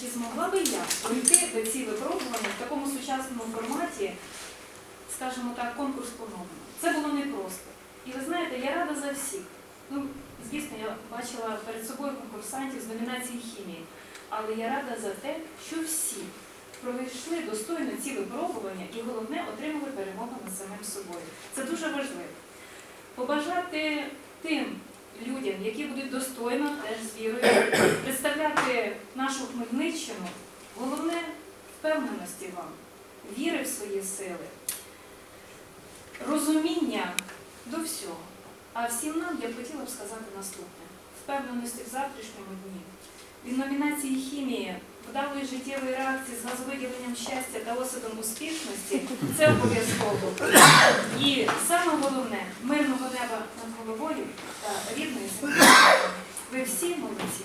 чи змогла би я пройти до ці випробування в такому сучасному форматі, скажімо так, конкурс по-новому. Це було непросто. І ви знаєте, я рада за всіх. Ну, звісно, я бачила перед собою конкурсантів з номінації хімії, але я рада за те, що всі пройшли достойно ці випробування і головне отримали перемогу над самим собою. Це дуже важливо. Побажати тим людям, які будуть достойно теж з вірою нашу Хмельниччину, головне впевненості вам, віри в свої сили, розуміння до всього. А всім нам я б хотіла б сказати наступне: впевненості в завтрашньому дні. Від номінації хімії вдалої життєвої реакції з газовиділенням щастя та осадом успішності це обов'язково. І саме головне мирного неба над головою та рідної землі. Ви всі молодці.